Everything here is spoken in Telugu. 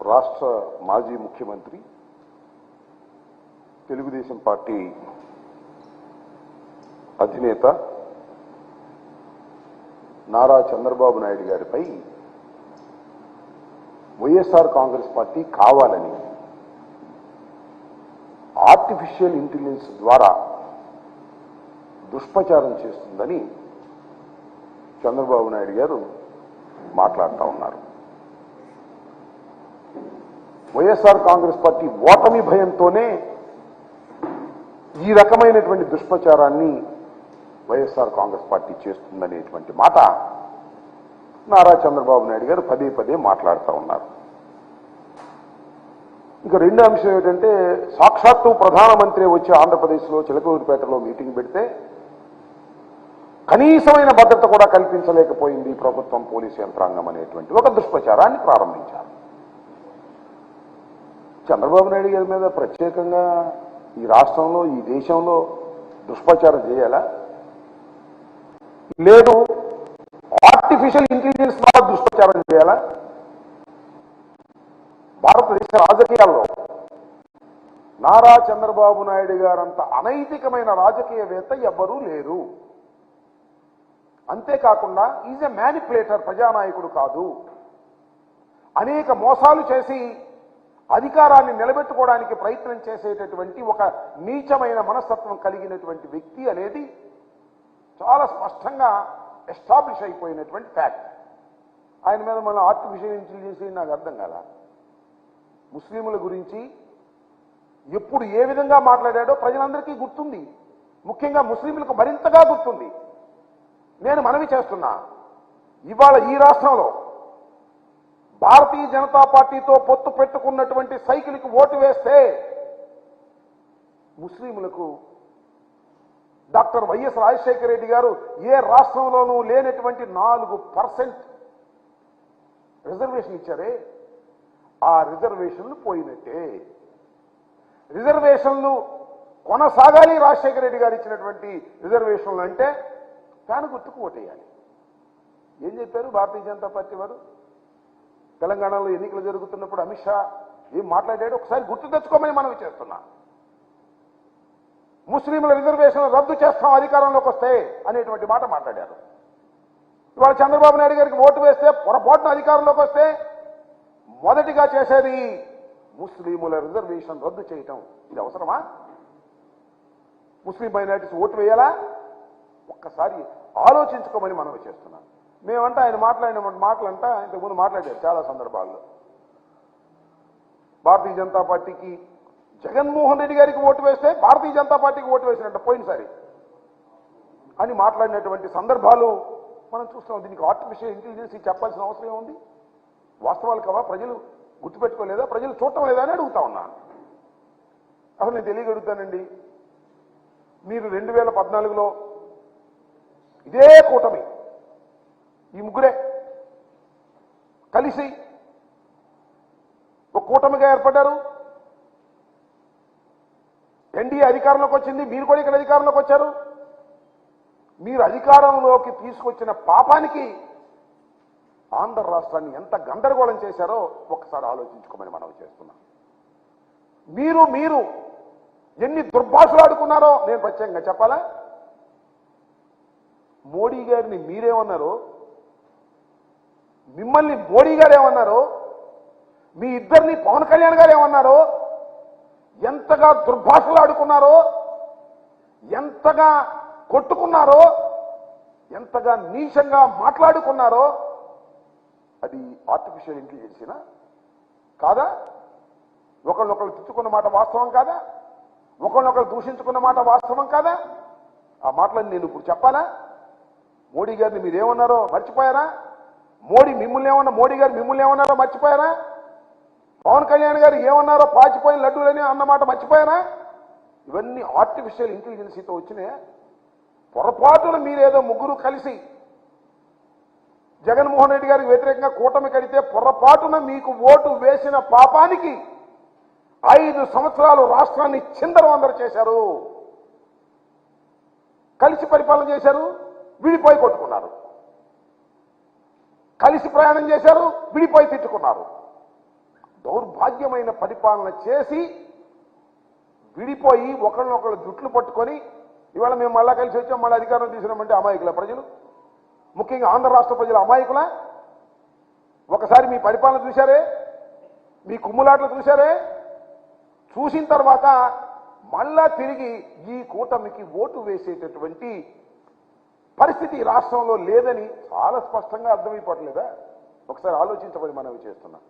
రాష్ట్ర మాజీ ముఖ్యమంత్రి తెలుగుదేశం పార్టీ అధినేత నారా చంద్రబాబు నాయుడు గారిపై వైఎస్ఆర్ కాంగ్రెస్ పార్టీ కావాలని ఆర్టిఫిషియల్ ఇంటెలిజెన్స్ ద్వారా దుష్ప్రచారం చేస్తుందని చంద్రబాబు నాయుడు గారు మాట్లాడుతూ ఉన్నారు. వైఎస్ఆర్ కాంగ్రెస్ పార్టీ ఓటమి భయంతోనే ఈ రకమైనటువంటి దుష్ప్రచారాన్ని వైఎస్ఆర్ కాంగ్రెస్ పార్టీ చేస్తుందనేటువంటి మాట నారా చంద్రబాబు నాయుడు గారు పదే పదే మాట్లాడుతూ ఉన్నారు. ఇంకా రెండో అంశం ఏంటంటే సాక్షాత్తు ప్రధానమంత్రి వచ్చి ఆంధ్రప్రదేశ్లో చిలకూరుపేటలో మీటింగ్ పెడితే కనీసమైన భద్రత కూడా కల్పించలేకపోయింది ప్రభుత్వం పోలీసు యంత్రాంగం అనేటువంటి ఒక దుష్ప్రచారాన్ని ప్రారంభించారు. చంద్రబాబు నాయుడు గారి మీద ప్రత్యేకంగా ఈ రాష్ట్రంలో ఈ దేశంలో దుష్ప్రచారం చేయాలా? లేదు ఆర్టిఫిషియల్ ఇంటెలిజెన్స్ ద్వారా దుష్ప్రచారం చేయాలా? భారతదేశ రాజకీయాల్లో నారా చంద్రబాబు నాయుడు గారంత అనైతికమైన రాజకీయవేత్త ఎవ్వరూ లేరు. అంతేకాకుండా ఈజ్ ఎ మ్యానిపులేటర్ ప్రజానాయకుడు కాదు. అనేక మోసాలు చేసి అధికారాన్ని నిలబెట్టుకోవడానికి ప్రయత్నం చేసేటటువంటి ఒక నీచమైన మనస్తత్వం కలిగినటువంటి వ్యక్తి అనేది చాలా స్పష్టంగా ఎస్టాబ్లిష్ అయిపోయినటువంటి ఫ్యాక్ట్. ఆయన మీద మన ఆర్టిఫిషియల్ ఇంటెలిజెన్స్ నాకు అర్థం కదా ముస్లింల గురించి ఎప్పుడు ఏ విధంగా మాట్లాడాడో ప్రజలందరికీ గుర్తుంది. ముఖ్యంగా ముస్లింలకు మరింతగా గుర్తుంది. నేను మనవి చేస్తున్నా ఇవాళ ఈ రాష్ట్రంలో భారతీయ జనతా పార్టీతో పొత్తు పెట్టుకున్నటువంటి సైకిల్కి ఓటు వేస్తే ముస్లింలకు డాక్టర్ వైఎస్ రాజశేఖర రెడ్డి గారు ఏ రాష్ట్రంలోనూ లేనటువంటి నాలుగు పర్సెంట్ రిజర్వేషన్ ఇచ్చారే? ఆ రిజర్వేషన్లు పోయినట్టే. రిజర్వేషన్లు కొనసాగాలి రాజశేఖర రెడ్డి గారు ఇచ్చినటువంటి రిజర్వేషన్లు అంటే తాను గుర్తుకు ఓటేయాలి. ఏం చెప్పారు భారతీయ జనతా పార్టీ వారు? తెలంగాణలో ఎన్నికలు జరుగుతున్నప్పుడు అమిత్ షా ఏం మాట్లాడాడు ఒకసారి గుర్తు తెచ్చుకోమని మనం చేస్తున్నాం. ముస్లింల రిజర్వేషన్ రద్దు చేస్తాం అధికారంలోకి వస్తే అనేటువంటి మాట మాట్లాడారు. ఇవాళ చంద్రబాబు నాయుడు గారికి ఓటు వేస్తే పొరపాటున అధికారంలోకి వస్తే మొదటిగా చేసేది ముస్లింల రిజర్వేషన్ రద్దు చేయటం. ఇది అవసరమా? ముస్లిం మైనార్టీస్ ఓటు వేయాలా? ఒక్కసారి ఆలోచించుకోమని మనం చేస్తున్నాం. మేమంటే ఆయన మాట్లాడిన మాటలంట ఇంతకుముందు మాట్లాడారు చాలా సందర్భాల్లో. భారతీయ జనతా పార్టీకి జగన్మోహన్ రెడ్డి గారికి ఓటు వేస్తే భారతీయ జనతా పార్టీకి ఓటు వేసినట్టు పోయినసారి. అని మాట్లాడినటువంటి సందర్భాలు మనం చూస్తాం దీనికి ఆర్టిఫిషియల్ ఇంటెలిజెన్స్ చెప్పాల్సిన అవసరం ఏముంది? వాస్తవాలు కావా? ప్రజలు గుర్తుపెట్టుకోలేదా? ప్రజలు చూడటం లేదా అని అడుగుతా ఉన్నాను అసలు నేను తెలియగలుగుతానండి. మీరు రెండు వేల పద్నాలుగులో ఇదే కూటమి ముగ్గురే కలిసి ఒక కూటమిగా ఏర్పడ్డారు. ఎన్డీఏ అధికారంలోకి వచ్చింది మీరు కూడా ఇక్కడ అధికారంలోకి వచ్చారు. మీరు అధికారంలోకి తీసుకొచ్చిన పాపానికి ఆంధ్ర రాష్ట్రాన్ని ఎంత గందరగోళం చేశారో ఒక్కసారి ఆలోచించుకోమని మనం చేస్తున్నాం. మీరు మీరు ఎన్ని దుర్భాషలు ఆడుకున్నారో నేను ప్రత్యేకంగా చెప్పాలా? మోడీ గారిని మీరేమన్నారు మిమ్మల్ని మోడీ గారు ఏమన్నారు మీ ఇద్దరిని పవన్ కళ్యాణ్ గారు ఏమన్నారు ఎంతగా దుర్భాషలు ఆడుకున్నారో ఎంతగా కొట్టుకున్నారో ఎంతగా నీచంగా మాట్లాడుకున్నారో అది ఆర్టిఫిషియల్ ఇంటెలిజెన్సీనా కాదా? ఒకళ్ళొకళ్ళు తిట్టుకున్న మాట వాస్తవం కాదా? ఒకళ్ళొకళ్ళు దూషించుకున్న మాట వాస్తవం కాదా? ఆ మాటలను నేను ఇప్పుడు చెప్పాలా? మోడీ గారిని మీరేమన్నారో మర్చిపోయారా? మోడీ మిమ్మల్ని ఏమన్నా మోడీ గారు మిమ్మల్ని ఏమన్నారో మర్చిపోయారా? పవన్ కళ్యాణ్ గారు ఏమన్నారో పాచిపోయిన లడ్డూలని అన్నమాట మర్చిపోయారా? ఇవన్నీ ఆర్టిఫిషియల్ ఇంటెలిజెన్సీతో వచ్చినాయి పొరపాటున మీరేదో ముగ్గురు కలిసి జగన్మోహన్ రెడ్డి గారికి వ్యతిరేకంగా కూటమి కడితే పొరపాటున మీకు ఓటు వేసిన పాపానికి ఐదు సంవత్సరాలు రాష్ట్రాన్ని చిందరవందర చేశారు. కలిసి పరిపాలన చేశారు విడిపోయి కొట్టుకున్నారు. కలిసి ప్రయాణం చేశారు విడిపోయి తిట్టుకున్నారు. దౌర్భాగ్యమైన పరిపాలన చేసి విడిపోయి ఒకళ్ళనొకళ్ళు జుట్లు పట్టుకొని ఇవాళ మేము మళ్ళా కలిసి వచ్చాం మళ్ళీ అధికారం తీసినామంటే అమాయకుల ప్రజలు. ముఖ్యంగా ఆంధ్ర రాష్ట్ర ప్రజల అమాయకుల. ఒకసారి మీ పరిపాలన చూశారే మీ కుమ్ములాట్లు చూశారే. చూసిన తర్వాత మళ్ళా తిరిగి ఈ కూటమికి ఓటు వేసేటటువంటి పరిస్థితి రాష్ట్రంలో లేదని చాలా స్పష్టంగా అర్థమైపోవట్లేదా? ఒకసారి ఆలోచించబడి మనవి చేస్తున్నాం.